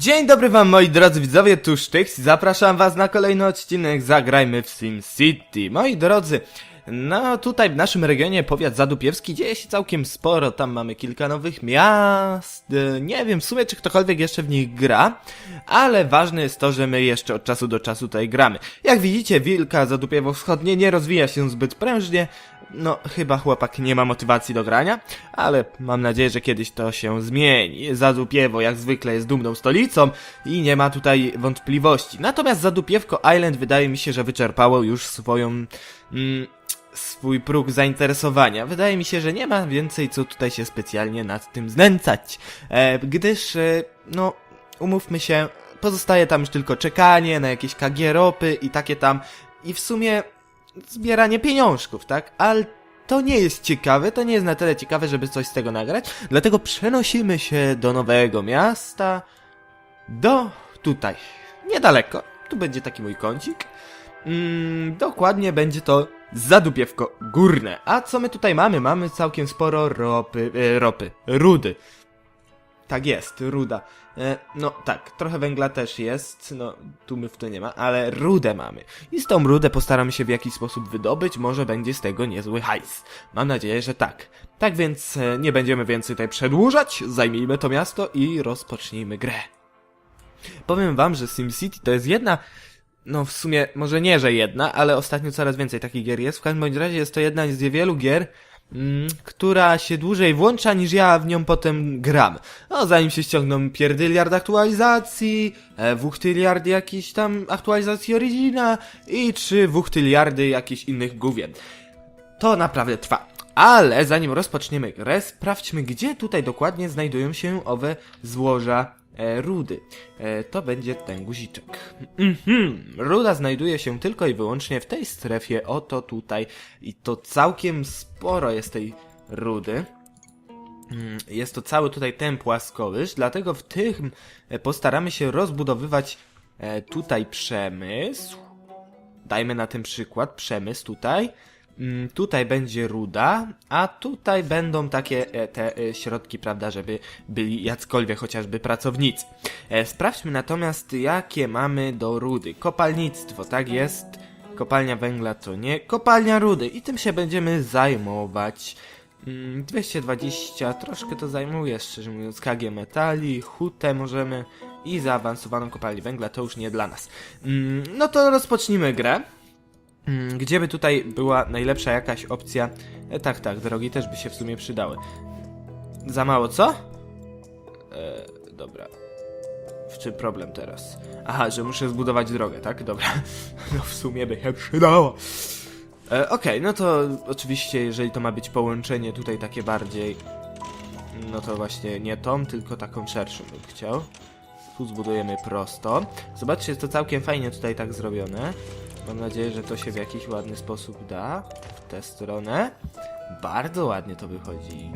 Dzień dobry wam moi drodzy widzowie, tu Sztyks zapraszam was na kolejny odcinek Zagrajmy w SimCity. Moi drodzy, no tutaj w naszym regionie powiat zadupiewski dzieje się całkiem sporo, tam mamy kilka nowych miast, e, nie wiem w sumie czy ktokolwiek jeszcze w nich gra, ale ważne jest to, że my jeszcze od czasu do czasu tutaj gramy. Jak widzicie Wilka Zadupiewo Wschodnie nie rozwija się zbyt prężnie, no, chyba chłopak nie ma motywacji do grania, ale mam nadzieję, że kiedyś to się zmieni. Zadupiewo jak zwykle jest dumną stolicą i nie ma tutaj wątpliwości. Natomiast Zadupiewko Island wydaje mi się, że wyczerpało już swoją... Mm, swój próg zainteresowania. Wydaje mi się, że nie ma więcej co tutaj się specjalnie nad tym znęcać. E, gdyż, e, no, umówmy się, pozostaje tam już tylko czekanie na jakieś kagieropy i takie tam. I w sumie zbieranie pieniążków, tak? Ale to nie jest ciekawe, to nie jest na tyle ciekawe, żeby coś z tego nagrać. Dlatego przenosimy się do nowego miasta. Do tutaj. Niedaleko. Tu będzie taki mój kącik. Mm, dokładnie będzie to zadupiewko górne. A co my tutaj mamy? Mamy całkiem sporo ropy, e, ropy, rudy. Tak jest, ruda. E, no tak, trochę węgla też jest, no tu my w to nie ma, ale rudę mamy. I z tą rudę postaramy się w jakiś sposób wydobyć, może będzie z tego niezły hajs. Mam nadzieję, że tak. Tak więc e, nie będziemy więcej tutaj przedłużać, zajmijmy to miasto i rozpocznijmy grę. Powiem wam, że SimCity to jest jedna no w sumie, może nie, że jedna, ale ostatnio coraz więcej takich gier jest. W każdym bądź razie jest to jedna z niewielu gier, która się dłużej włącza niż ja w nią potem gram. No, zanim się ściągną pierdyliard aktualizacji, e, wuchtyliard jakiś tam aktualizacji Origina i trzy wuchtyliardy jakichś innych gówien. To naprawdę trwa. Ale zanim rozpoczniemy grę, sprawdźmy, gdzie tutaj dokładnie znajdują się owe złoża rudy. E, to będzie ten guziczek. Mhm. Ruda znajduje się tylko i wyłącznie w tej strefie, oto tutaj. I to całkiem sporo jest tej rudy. Mm, Jest to cały tutaj ten płaskowyż, dlatego w tym e, postaramy się rozbudowywać e, tutaj przemysł. Dajmy na ten przykład przemysł tutaj. Mm, Tutaj będzie ruda, a tutaj będą takie e, te e, środki, prawda, żeby byli jackolwiek chociażby pracownicy. E, Sprawdźmy natomiast, jakie mamy do rudy. Kopalnictwo, tak jest. Kopalnia węgla to nie. Kopalnia rudy i tym się będziemy zajmować. Mm, 220, troszkę to zajmuje, szczerze mówiąc, KG metali, hutę możemy i zaawansowaną kopalnię węgla to już nie dla nas. Mm, No to rozpocznijmy grę. Mm, Gdzie by tutaj była najlepsza jakaś opcja? E, tak, tak, drogi też by się w sumie przydały. Za mało, co? E, dobra. W czym problem teraz? Aha, że muszę zbudować drogę, tak? Dobra. No w sumie by się przydało. E, Okej, no to oczywiście, jeżeli to ma być połączenie tutaj takie bardziej... No to właśnie nie tą, tylko taką szerszą bym chciał. Tu zbudujemy prosto. Zobaczcie, jest to całkiem fajnie tutaj tak zrobione. Mam nadzieję, że to się w jakiś ładny sposób da. W tę stronę. Bardzo ładnie to wychodzi.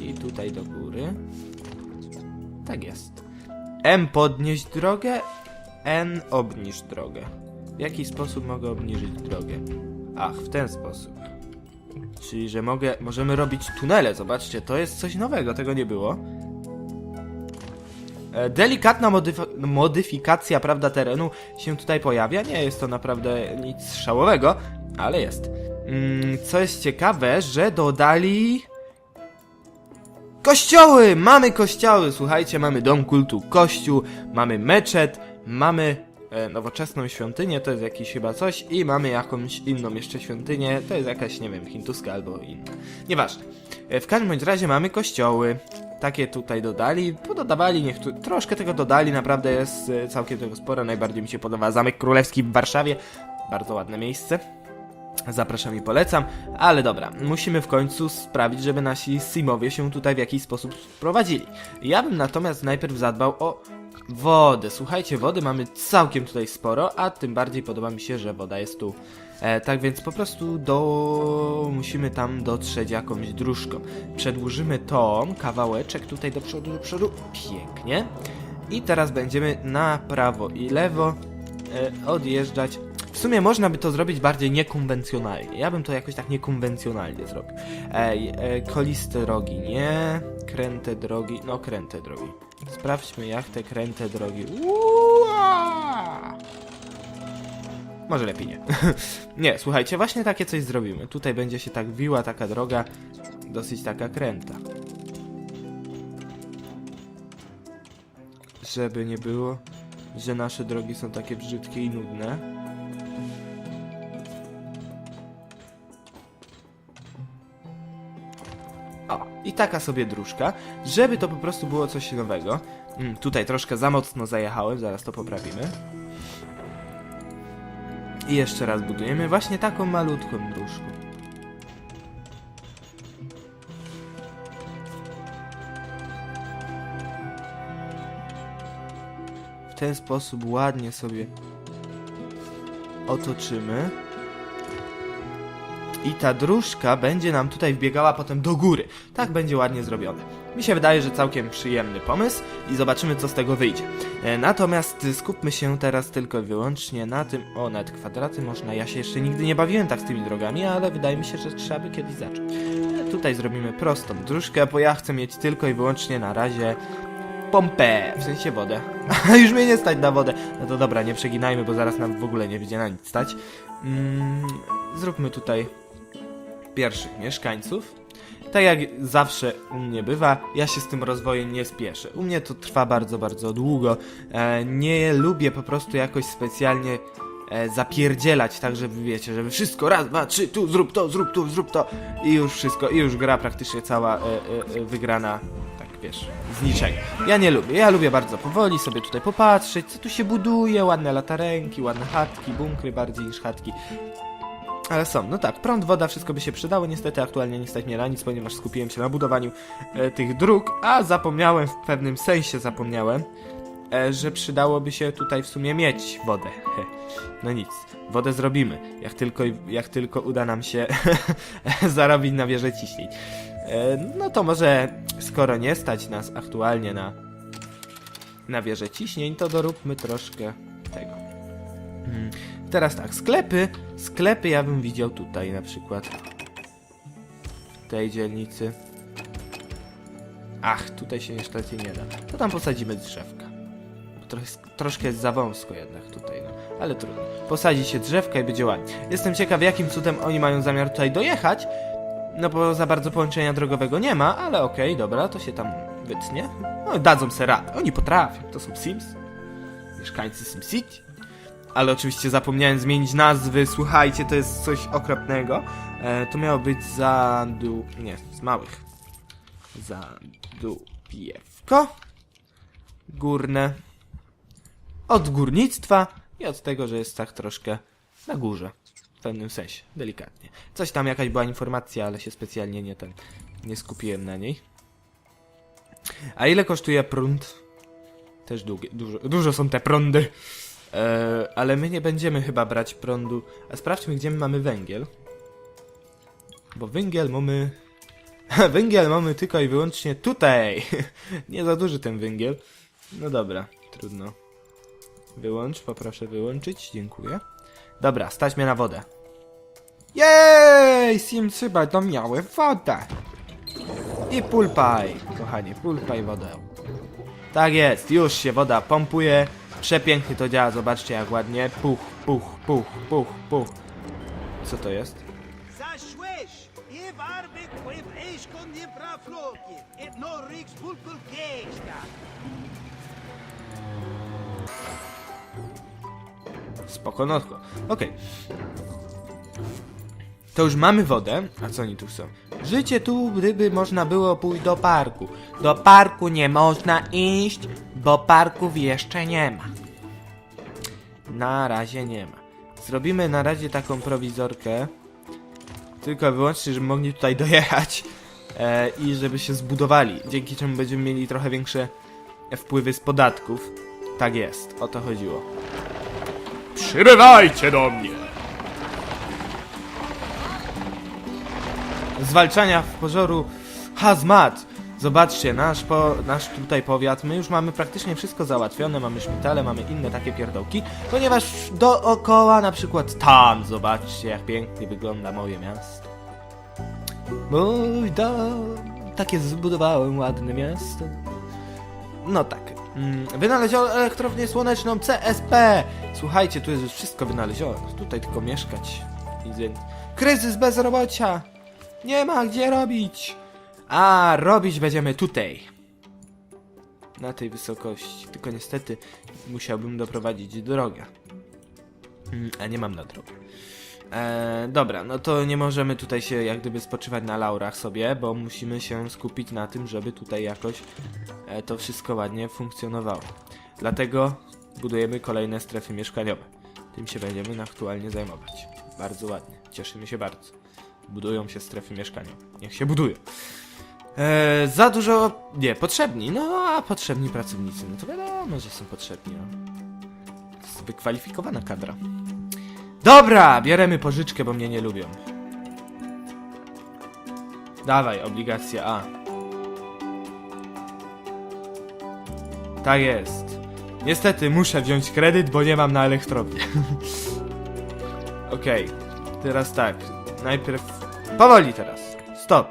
I tutaj do góry. Tak jest. M podnieść drogę, N obniż drogę. W jaki sposób mogę obniżyć drogę? Ach, w ten sposób. Czyli, że mogę, możemy robić tunele, zobaczcie, to jest coś nowego, tego nie było. E, Delikatna modyf- modyfikacja, prawda, terenu się tutaj pojawia. Nie jest to naprawdę nic szałowego, ale jest. Mm, co jest ciekawe, że dodali... Kościoły! Mamy kościoły! Słuchajcie, mamy dom kultu kościół, mamy meczet, mamy e, nowoczesną świątynię, to jest jakiś chyba coś, i mamy jakąś inną jeszcze świątynię, to jest jakaś, nie wiem, hinduska albo inna. Nieważne. E, w każdym razie mamy kościoły. Takie tutaj dodali, pododawali, niech tu, troszkę tego dodali, naprawdę jest e, całkiem tego sporo. Najbardziej mi się podoba Zamek Królewski w Warszawie. Bardzo ładne miejsce. Zapraszam i polecam, ale dobra, musimy w końcu sprawić, żeby nasi simowie się tutaj w jakiś sposób sprowadzili. Ja bym natomiast najpierw zadbał o wodę. Słuchajcie, wody mamy całkiem tutaj sporo, a tym bardziej podoba mi się, że woda jest tu. E, tak więc po prostu do... musimy tam dotrzeć jakąś dróżką. Przedłużymy to, kawałeczek tutaj do przodu, do przodu, pięknie. I teraz będziemy na prawo i lewo e, odjeżdżać. W sumie można by to zrobić bardziej niekonwencjonalnie. Ja bym to jakoś tak niekonwencjonalnie zrobił. Ej, e, koliste drogi, nie. Kręte drogi, no kręte drogi. Sprawdźmy jak te kręte drogi. Uaa! Może lepiej nie. nie, słuchajcie, właśnie takie coś zrobimy. Tutaj będzie się tak wiła taka droga, dosyć taka kręta. Żeby nie było, że nasze drogi są takie brzydkie i nudne. O, i taka sobie dróżka, żeby to po prostu było coś nowego. Mm, tutaj troszkę za mocno zajechałem, zaraz to poprawimy. I jeszcze raz budujemy właśnie taką malutką dróżką. W ten sposób ładnie sobie otoczymy. I ta dróżka będzie nam tutaj wbiegała potem do góry. Tak będzie ładnie zrobione. Mi się wydaje, że całkiem przyjemny pomysł i zobaczymy co z tego wyjdzie. E, Natomiast skupmy się teraz tylko i wyłącznie na tym, o nawet kwadraty można, ja się jeszcze nigdy nie bawiłem tak z tymi drogami, ale wydaje mi się, że trzeba by kiedyś zacząć. E, Tutaj zrobimy prostą dróżkę, bo ja chcę mieć tylko i wyłącznie na razie pompę, w sensie wodę. Już mnie nie stać na wodę. No to dobra, nie przeginajmy, bo zaraz nam w ogóle nie będzie na nic stać. Mm, zróbmy tutaj pierwszych mieszkańców. Tak jak zawsze u mnie bywa, ja się z tym rozwojem nie spieszę. U mnie to trwa bardzo, bardzo długo. E, nie lubię po prostu jakoś specjalnie e, zapierdzielać, tak żeby wiecie, żeby wszystko raz, dwa, trzy, tu zrób to, zrób tu, zrób to i już wszystko, i już gra praktycznie cała e, wygrana, tak wiesz, z niczego. Ja nie lubię, ja lubię bardzo powoli sobie tutaj popatrzeć, co tu się buduje, ładne latarenki, ładne chatki, bunkry bardziej niż chatki. Ale są, no tak, prąd, woda, wszystko by się przydało. Niestety aktualnie nie stać mnie na nic, ponieważ skupiłem się na budowaniu e, tych dróg, a zapomniałem, w pewnym sensie zapomniałem, e, że przydałoby się tutaj w sumie mieć wodę. He. No nic, wodę zrobimy, jak tylko, jak tylko uda nam się zarobić na wieżę ciśnień. E, no to może, skoro nie stać nas aktualnie na, na wieżę ciśnień, to doróbmy troszkę tego. Hmm. Teraz tak, sklepy. Sklepy ja bym widział tutaj na przykład. W tej dzielnicy. Ach, tutaj się niestety nie da. To tam posadzimy drzewka. Trochę, troszkę jest za wąsko jednak tutaj, no. Ale trudno. Posadzi się drzewka i będzie ładnie. Jestem ciekaw, jakim cudem oni mają zamiar tutaj dojechać. No bo za bardzo połączenia drogowego nie ma, ale okej, dobra, to się tam wytnie. No dadzą se radę. Oni potrafią. To są Sims. Mieszkańcy SimCity. Ale oczywiście zapomniałem zmienić nazwy. Słuchajcie, to jest coś okropnego. E, to miało być zadu... Nie, z małych. Zadupiewko. Górne. Od górnictwa i od tego, że jest tak troszkę na górze. W pewnym sensie, delikatnie. Coś tam jakaś była informacja, ale się specjalnie nie ten... Nie skupiłem na niej. A ile kosztuje prąd? Też długie, dużo, dużo są te prądy. E, ale my nie będziemy chyba brać prądu. A sprawdźmy, gdzie my mamy węgiel. Bo węgiel mamy... węgiel mamy tylko i wyłącznie tutaj. nie za duży ten węgiel. No dobra, trudno. Wyłącz, poproszę wyłączyć, dziękuję. Dobra, stać mnie na wodę. Jej! Sims chyba to miały wodę. I pulpaj, kochanie, pulpaj wodę. Tak jest, już się woda pompuje. Przepięknie to działa, zobaczcie jak ładnie. Puch, puch, puch, puch, puch. Co to jest? Brafloki, et no riks gesta. Spoko. Okej. To już mamy wodę. A co oni tu chcą? Życie tu, gdyby można było pójść do parku. Do parku nie można iść, bo parków jeszcze nie ma. Na razie nie ma. Zrobimy na razie taką prowizorkę. Tylko wyłącznie, żeby mogli tutaj dojechać. E, I żeby się zbudowali. Dzięki czemu będziemy mieli trochę większe wpływy z podatków. Tak jest, o to chodziło. Przybywajcie do mnie! Zwalczania pożaru hazmat. Zobaczcie, nasz, po, nasz tutaj powiat, my już mamy praktycznie wszystko załatwione, mamy szpitale, mamy inne takie pierdołki, ponieważ dookoła, na przykład tam, zobaczcie jak pięknie wygląda moje miasto. Mój dom, takie zbudowałem ładne miasto. No tak. Mm, Wynaleziono elektrownię słoneczną CSP. Słuchajcie, tu jest już wszystko wynalezione. Tutaj tylko mieszkać. Kryzys bezrobocia. Nie ma gdzie robić. A robić będziemy tutaj. Na tej wysokości. Tylko niestety musiałbym doprowadzić drogę. Mm, A nie mam na drogę. E, dobra, no to nie możemy tutaj się jak gdyby spoczywać na laurach sobie, bo musimy się skupić na tym, żeby tutaj jakoś e, to wszystko ładnie funkcjonowało. Dlatego budujemy kolejne strefy mieszkaniowe. Tym się będziemy aktualnie zajmować. Bardzo ładnie, cieszymy się bardzo. Budują się strefy mieszkaniowe. Niech się budują. E, za dużo. Nie, potrzebni. No, a potrzebni pracownicy. No to wiadomo, że są potrzebni. No. Jest wykwalifikowana kadra. Dobra, bieremy pożyczkę, bo mnie nie lubią. Dawaj, obligacja A. Tak jest. Niestety muszę wziąć kredyt, bo nie mam na elektrownię. Okej, teraz tak. Najpierw. Powoli teraz. Stop.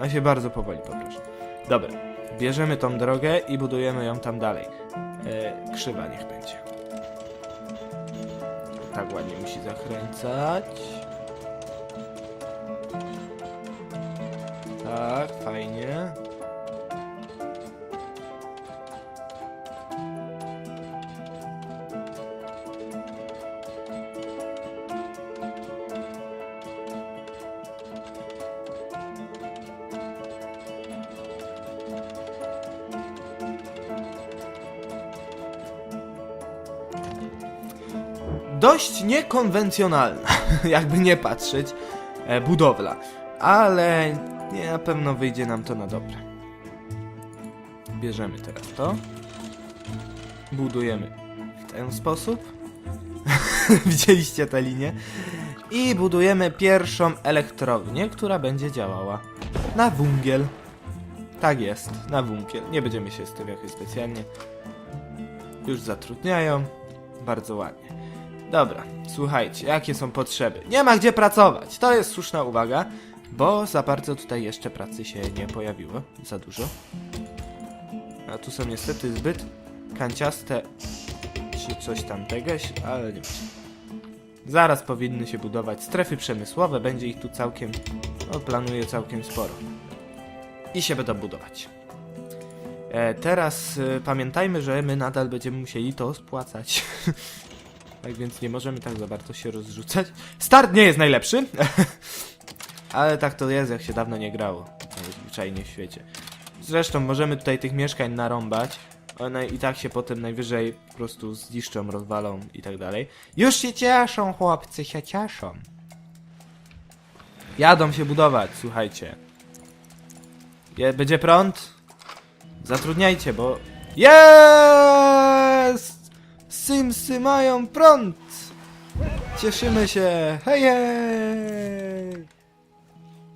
A się bardzo powoli poproszę. Dobra. Bierzemy tą drogę i budujemy ją tam dalej. E, krzywa niech będzie. Tak ładnie musi zakręcać. Tak, fajnie. Niekonwencjonalna, jakby nie patrzeć, e, budowla. Ale nie, na pewno wyjdzie nam to na dobre. Bierzemy teraz to. Budujemy w ten sposób. Widzieliście tę linię? I budujemy pierwszą elektrownię, która będzie działała na węgiel. Tak jest, na węgiel. Nie będziemy się z tym jakoś specjalnie. Już zatrudniają. Bardzo ładnie. Dobra, słuchajcie, jakie są potrzeby? Nie ma gdzie pracować! To jest słuszna uwaga, bo za bardzo tutaj jeszcze pracy się nie pojawiło. Za dużo. A tu są niestety zbyt kanciaste czy coś tamtego, ale nie Zaraz powinny się budować strefy przemysłowe, będzie ich tu całkiem, no planuję całkiem sporo. I się będą budować. E, teraz e, pamiętajmy, że my nadal będziemy musieli to spłacać. Tak więc nie możemy tak za bardzo się rozrzucać. Start nie jest najlepszy, ale tak to jest, jak się dawno nie grało. Najzwyczajniej w świecie. Zresztą możemy tutaj tych mieszkań narąbać. One i tak się potem najwyżej po prostu zniszczą, rozwalą i tak dalej. Już się cieszą, chłopcy, się cieszą. Jadą się budować, słuchajcie. Je, będzie prąd? Zatrudniajcie, bo... Jest! Simsy mają prąd! Cieszymy się! Hej, hej!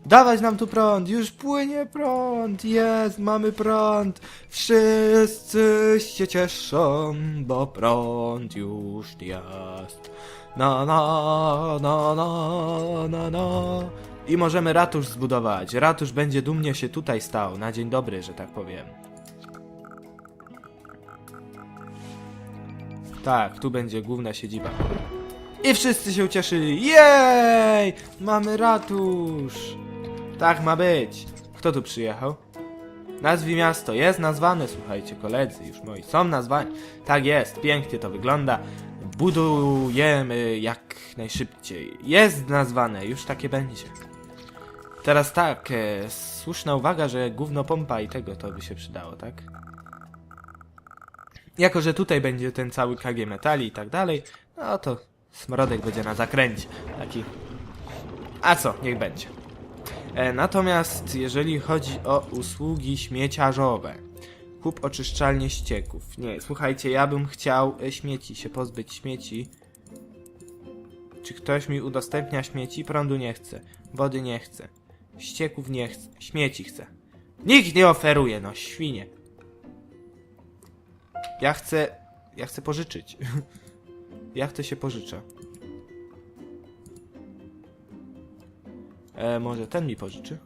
Dawać nam tu prąd! Już płynie prąd! Jest, mamy prąd! Wszyscy się cieszą, bo prąd już jest! Na na na na na na I możemy ratusz zbudować. Ratusz będzie dumnie się tutaj stał. Na dzień dobry, że tak powiem. Tak, tu będzie główna siedziba. I wszyscy się ucieszyli. Jej! Mamy ratusz! Tak ma być. Kto tu przyjechał? Nazwij miasto. Jest nazwane, słuchajcie, koledzy już moi. Są nazwani. Tak jest, pięknie to wygląda. Budujemy jak najszybciej. Jest nazwane, już takie będzie. Teraz tak, e, słuszna uwaga, że gówno pompa i tego to by się przydało, tak? Jako, że tutaj będzie ten cały KG metali i tak dalej, no to smrodek będzie na zakręcie. Taki. A co, niech będzie. E, natomiast jeżeli chodzi o usługi śmieciarzowe, kup oczyszczalnię ścieków. Nie, słuchajcie, ja bym chciał e, śmieci, się pozbyć śmieci. Czy ktoś mi udostępnia śmieci? Prądu nie chce, wody nie chce, ścieków nie chce, śmieci chce. Nikt nie oferuje, no świnie. Ja chcę. Ja chcę pożyczyć. ja chcę się pożyczę. E, może ten mi pożyczy?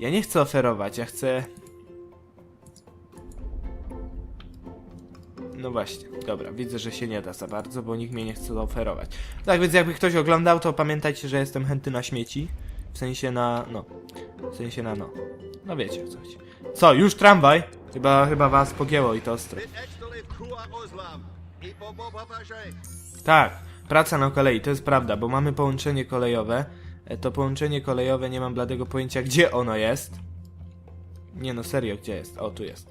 Ja nie chcę oferować, ja chcę. No właśnie, dobra, widzę, że się nie da za bardzo, bo nikt mnie nie chce oferować. Tak więc jakby ktoś oglądał, to pamiętajcie, że jestem chętny na śmieci. W sensie na, no, w sensie na no. No wiecie o co chodzi. Co, już tramwaj? Chyba, chyba was pogięło i to ostro. Tak, praca na kolei, to jest prawda, bo mamy połączenie kolejowe. E, To połączenie kolejowe, nie mam bladego pojęcia, gdzie ono jest. Nie no, serio, gdzie jest? O, tu jest.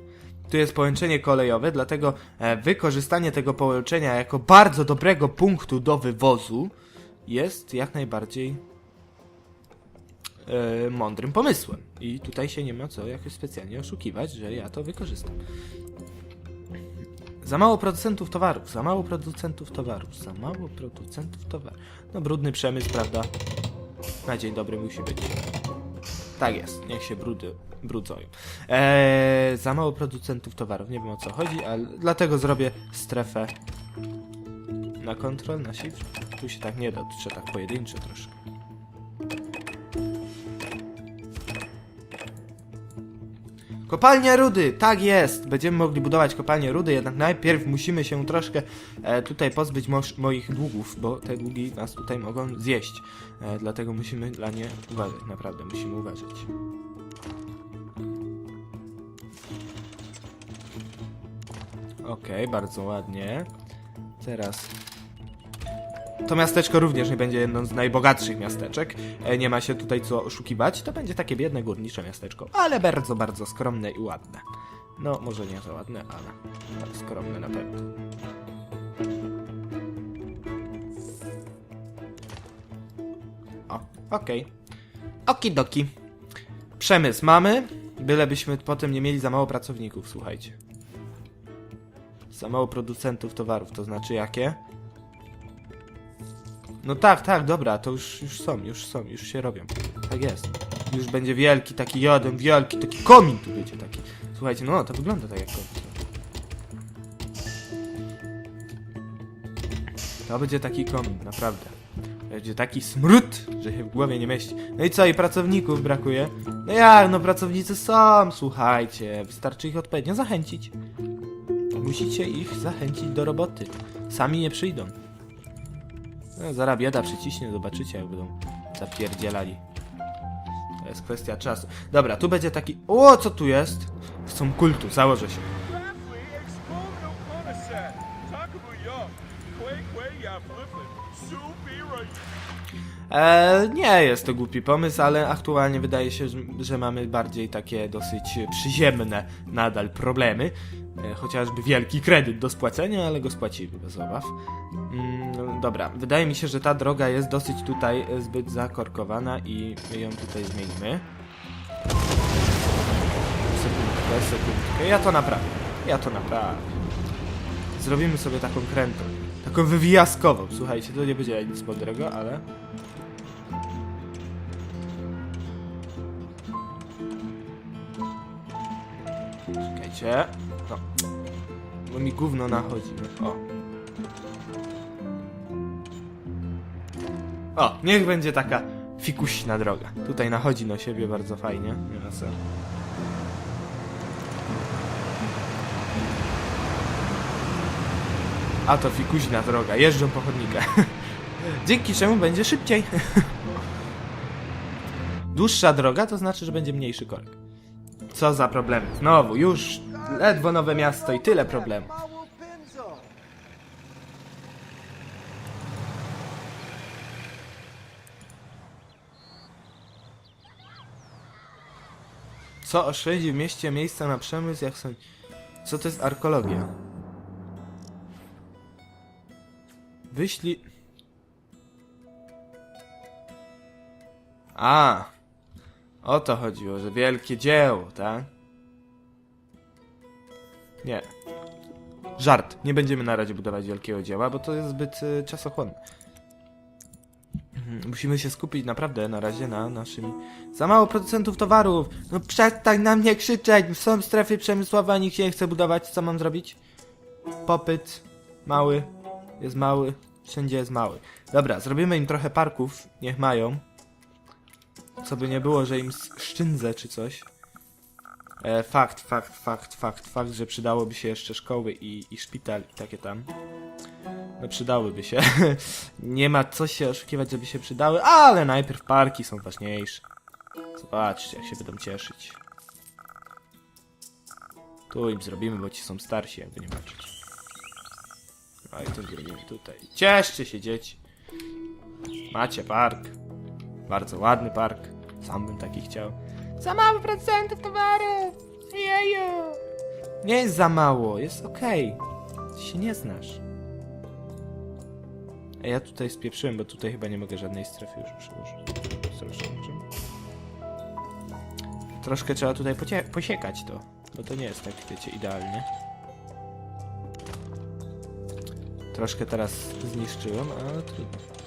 Tu jest połączenie kolejowe, dlatego e, wykorzystanie tego połączenia jako bardzo dobrego punktu do wywozu jest jak najbardziej e, mądrym pomysłem. I tutaj się nie ma co jakoś specjalnie oszukiwać, że ja to wykorzystam. Za mało producentów towarów, za mało producentów towarów, za mało producentów towarów. No brudny przemysł, prawda? Na dzień dobry musi być. Tak jest, niech się brudy brudzoją. Eee, za mało producentów towarów, nie wiem o co chodzi, ale dlatego zrobię strefę na kontrol, na shift. Tu się tak nie da, tu trzeba tak pojedynczo troszkę. Kopalnia rudy, tak jest! Będziemy mogli budować kopalnię rudy, jednak najpierw musimy się troszkę e, tutaj pozbyć moich długów, bo te długi nas tutaj mogą zjeść. E, dlatego musimy dla nie uważać, naprawdę musimy uważać. Okej, bardzo ładnie. Teraz to miasteczko również nie będzie jedną z najbogatszych miasteczek. E, Nie ma się tutaj co oszukiwać. To będzie takie biedne górnicze miasteczko, ale bardzo, bardzo skromne i ładne. No, może nie za ładne, ale, ale skromne na pewno. O, okej. Okidoki. Przemysł mamy, bylebyśmy potem nie mieli za mało pracowników, słuchajcie. Za mało producentów towarów, to znaczy jakie? No tak, tak, dobra, to już, już są, już są, już się robią. Tak jest. Już będzie wielki taki jeden, wielki taki komin tu będzie taki. Słuchajcie, no to wygląda tak jak komin. To będzie taki komin, naprawdę. Będzie taki smród, że się w głowie nie mieści. No i co, i pracowników brakuje? No jak, no pracownicy są, słuchajcie. Wystarczy ich odpowiednio zachęcić. Musicie ich zachęcić do roboty. Sami nie przyjdą. No, zaraz bieda przyciśnie, zobaczycie jak będą zapierdzielali. To jest kwestia czasu. Dobra, tu będzie taki... O, co tu jest? Są kultu, założę się. Rapli expono connoisseur. Takabu yo. Quay quay ya flippin. Superior. E, nie jest to głupi pomysł, ale aktualnie wydaje się, że mamy bardziej takie dosyć przyziemne nadal problemy. E, chociażby wielki kredyt do spłacenia, ale go spłacimy bez obaw. Mm, dobra, wydaje mi się, że ta droga jest dosyć tutaj e, zbyt zakorkowana i my ją tutaj zmienimy. Sekundkę, sekundkę. Ja to naprawię. Ja to naprawię. Zrobimy sobie taką krętą. Taką wywijaskową. Słuchajcie, to nie będzie nic mądrego, ale... Czekajcie. Bo mi gówno nachodzi. O. O, niech będzie taka fikuśna droga. Tutaj nachodzi na siebie bardzo fajnie. Co. A to fikuźna droga, jeżdżą po chodnikach. Dzięki czemu będzie szybciej. Dłuższa droga to znaczy, że będzie mniejszy korek. Co za problem. Znowu, już ledwo nowe miasto i tyle problemów. Co oszczędzi w mieście miejsca na przemysł, jak są... Co to jest arkeologia? Wyślij... A, o to chodziło, że wielkie dzieło, tak? Nie. Żart. Nie będziemy na razie budować wielkiego dzieła, bo to jest zbyt y, czasochłonne. Mhm, Musimy się skupić naprawdę na razie na naszymi... Za mało producentów towarów! No przestań na mnie krzyczeć! Są strefy przemysłowe, a nikt się nie chce budować. Co mam zrobić? Popyt. Mały. Jest mały. Wszędzie jest mały. Dobra, zrobimy im trochę parków. Niech mają. Co by nie było, że im szczyndzę czy coś. E, fakt, fakt, fakt, fakt, fakt, że przydałoby się jeszcze szkoły i, i szpital i takie tam. No przydałyby się. Nie ma co się oszukiwać, żeby się przydały, ale najpierw parki są ważniejsze. Zobaczcie, jak się będą cieszyć. Tu im zrobimy, bo ci są starsi, jakby nie patrzeć. No i to zrobimy tutaj. Cieszcie się, dzieci. Macie park. Bardzo ładny park. Sam bym taki chciał. Za mało procentów towarów! Jeju! Nie jest za mało, jest okej. Ty się nie znasz. A ja tutaj spieprzyłem, bo tutaj chyba nie mogę żadnej strefy już może. Troszkę trzeba tutaj posiekać to, bo to nie jest tak, wiecie, idealnie. Troszkę teraz zniszczyłem, ale trudno.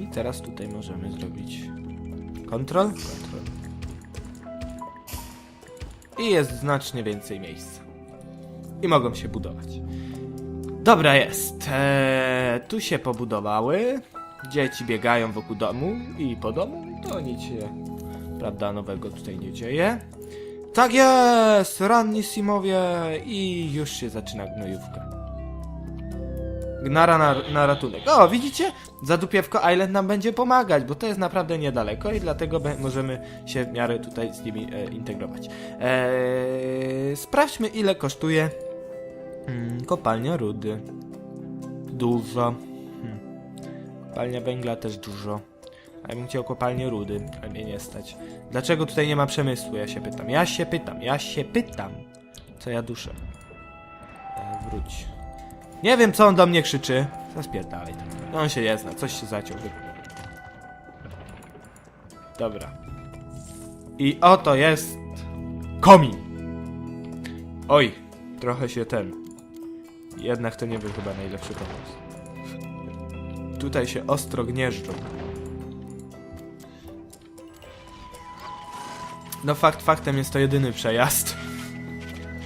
I teraz tutaj możemy zrobić kontrol. I jest znacznie więcej miejsca. I mogą się budować. Dobra jest. Eee, tu się pobudowały. Dzieci biegają wokół domu i po domu. To nic się, prawda, nowego tutaj nie dzieje. Tak jest! Ranni Simowie i już się zaczyna gnojówka. Gnara na, na ratunek. O, widzicie? Zadupiewko Island nam będzie pomagać, bo to jest naprawdę niedaleko i dlatego możemy się w miarę tutaj z nimi e, integrować. Eee, sprawdźmy ile kosztuje mm, kopalnia rudy. Dużo. Hmm. Kopalnia węgla też dużo. A ja bym chciał kopalnię rudy, ale mnie nie stać. Dlaczego tutaj nie ma przemysłu? Ja się pytam. Ja się pytam. Ja się pytam. Co ja duszę? E, wróć. Nie wiem, co on do mnie krzyczy. Zaspierdalaj. No on się nie zna, coś się zaciął. Dobra. I oto jest komin. Oj, trochę się ten. Jednak to nie był chyba najlepszy pomysł. Tutaj się ostro gnieżdżą. No fakt faktem jest to jedyny przejazd.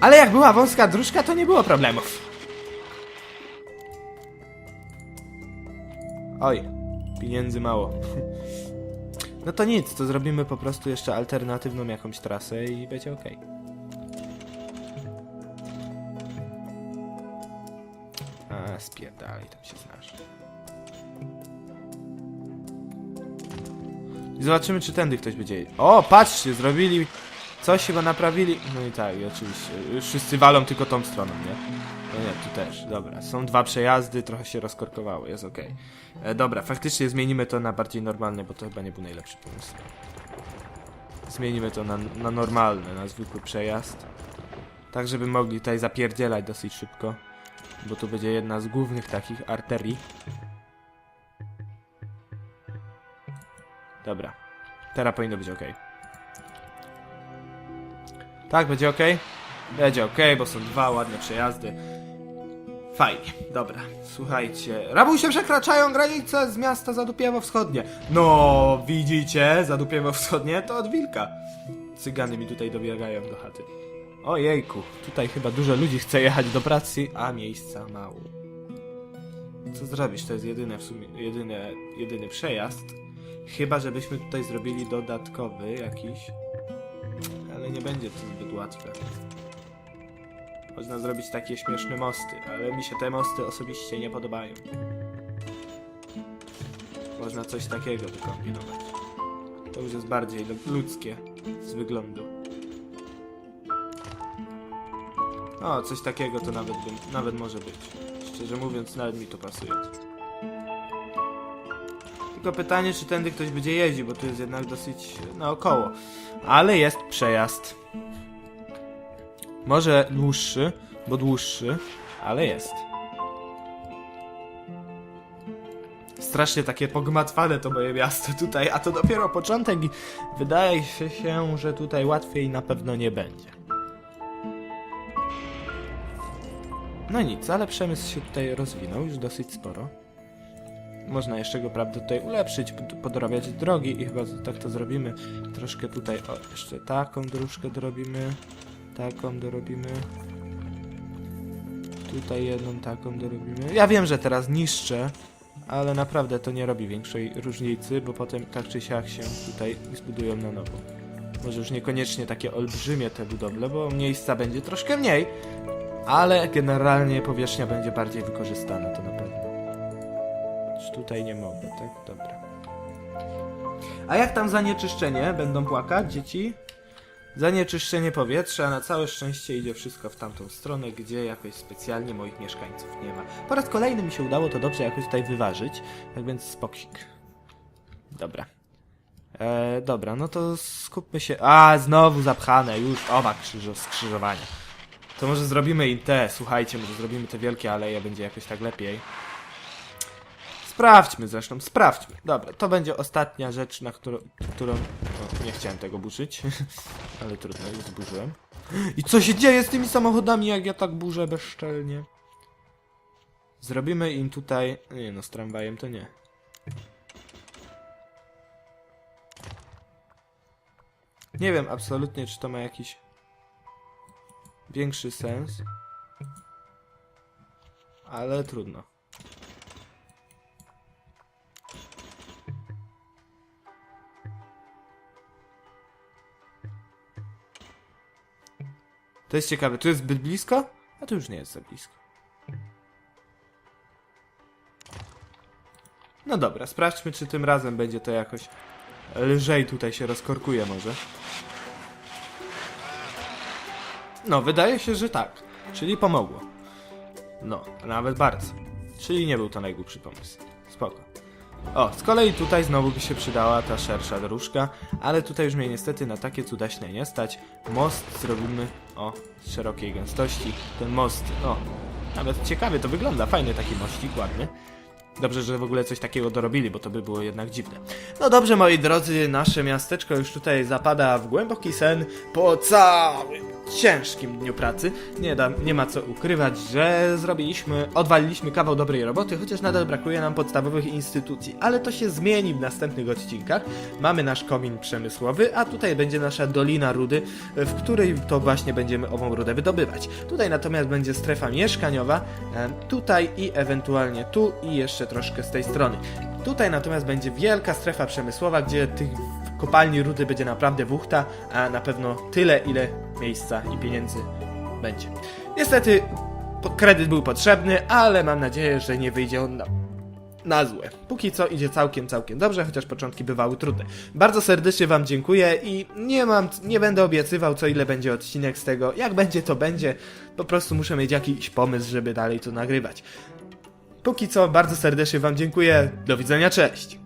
Ale jak była wąska dróżka, to nie było problemów. Oj, pieniędzy mało. No to nic, to zrobimy po prostu jeszcze alternatywną jakąś trasę i będzie ok. A, spierdalaj, tam się znasz. I zobaczymy, czy tędy ktoś będzie. O, patrzcie, zrobili. Coś chyba naprawili. No i tak, i oczywiście. Wszyscy walą tylko tą stroną, nie? No nie, tu też. Dobra, są dwa przejazdy, trochę się rozkorkowało, jest ok. E, dobra, faktycznie zmienimy to na bardziej normalne, bo to chyba nie był najlepszy pomysł. Zmienimy to na, na na zwykły przejazd. Tak, żeby mogli tutaj zapierdzielać dosyć szybko. Bo tu będzie jedna z głównych takich arterii. Dobra. Teraz powinno być ok. Tak, będzie ok? Będzie ok, bo są dwa ładne przejazdy. Fajnie, dobra. Słuchajcie. Rabusie przekraczają granice z miasta Zadupiewo Wschodnie. No, widzicie, Zadupiewo Wschodnie to od wilka. Cygany mi tutaj dobiegają do chaty. Ojejku, tutaj chyba dużo ludzi chce jechać do pracy, a miejsca mało. Co zrobić? To jest jedyne w sumie, jedyne, jedyny przejazd. Chyba, żebyśmy tutaj zrobili dodatkowy jakiś. Ale nie będzie to zbyt łatwe. Można zrobić takie śmieszne mosty, ale mi się te mosty osobiście nie podobają. Można coś takiego wykombinować. To już jest bardziej lu- ludzkie z wyglądu. O, coś takiego to nawet, bym, nawet może być. Szczerze mówiąc, nawet mi to pasuje. Tylko pytanie, czy tędy ktoś będzie jeździł, bo tu jest jednak dosyć naokoło. Ale jest przejazd. Może dłuższy, bo dłuższy, ale jest. Strasznie takie pogmatwane to moje miasto tutaj, a to dopiero początek i wydaje się, że tutaj łatwiej na pewno nie będzie. No nic, ale przemysł się tutaj rozwinął już dosyć sporo. Można jeszcze go, prawda, tutaj ulepszyć, pod- podrabiać drogi i chyba tak to zrobimy. Troszkę tutaj, o, jeszcze taką dróżkę dorobimy. Taką dorobimy. Tutaj jedną taką dorobimy. Ja wiem, że teraz niszczę ale naprawdę to nie robi większej różnicy, bo potem tak czy siak się tutaj zbudują na nowo. Może już niekoniecznie takie olbrzymie te budowle, bo miejsca będzie troszkę mniej, ale generalnie powierzchnia będzie bardziej wykorzystana, to na pewno. Tutaj nie mogę, tak? Dobra. A jak tam zanieczyszczenie? Będą płakać dzieci? Zanieczyszczenie powietrza, na całe szczęście idzie wszystko w tamtą stronę, gdzie jakoś specjalnie moich mieszkańców nie ma. Po raz kolejny mi się udało to dobrze jakoś tutaj wyważyć, tak więc spoksik. Dobra. E, dobra, no to skupmy się... A, znowu zapchane, już oba krzyżo, skrzyżowania. To może zrobimy im te, słuchajcie, może zrobimy te wielkie aleje, będzie jakoś tak lepiej. Sprawdźmy zresztą, sprawdźmy. Dobra, to będzie ostatnia rzecz, na którą... którą... Nie chciałem tego burzyć, ale trudno, już zburzyłem. I co się dzieje z tymi samochodami, jak ja tak burzę bezczelnie? Zrobimy im tutaj... Nie no, z tramwajem to nie. Nie wiem absolutnie, czy to ma jakiś większy sens. Ale trudno. To jest ciekawe. Tu jest zbyt blisko? A tu już nie jest za blisko. No dobra, sprawdźmy, czy tym razem będzie to jakoś lżej tutaj się rozkorkuje może. No, wydaje się, że tak. Czyli pomogło. No, nawet bardzo. Czyli nie był to najgłupszy pomysł. Spoko. O, z kolei tutaj znowu by się przydała ta szersza dróżka, ale tutaj już mnie niestety na takie cudaśne nie stać. Most zrobimy o szerokiej gęstości. Ten most, no, nawet ciekawie to wygląda. Fajny taki mościk, ładny. Dobrze, że w ogóle coś takiego dorobili, bo to by było jednak dziwne. No dobrze, moi drodzy, nasze miasteczko już tutaj zapada w głęboki sen po całym ciężkim dniu pracy. Nie, da, nie ma co ukrywać, że zrobiliśmy, odwaliliśmy kawał dobrej roboty, chociaż nadal brakuje nam podstawowych instytucji. Ale to się zmieni w następnych odcinkach. Mamy nasz komin przemysłowy, a tutaj będzie nasza Dolina Rudy, w której to właśnie będziemy ową rudę wydobywać. Tutaj natomiast będzie strefa mieszkaniowa, tutaj i ewentualnie tu i jeszcze troszkę z tej strony. Tutaj natomiast będzie wielka strefa przemysłowa, gdzie tych kopalni rudy będzie naprawdę wuchta, a na pewno tyle, ile miejsca i pieniędzy będzie. Niestety kredyt był potrzebny, ale mam nadzieję, że nie wyjdzie on na, na złe. Póki co idzie całkiem, całkiem dobrze, chociaż początki bywały trudne. Bardzo serdecznie Wam dziękuję i nie mam, nie będę obiecywał, co ile będzie odcinek z tego. Jak będzie, to będzie. Po prostu muszę mieć jakiś pomysł, żeby dalej to nagrywać. Póki co bardzo serdecznie Wam dziękuję. Do widzenia, cześć!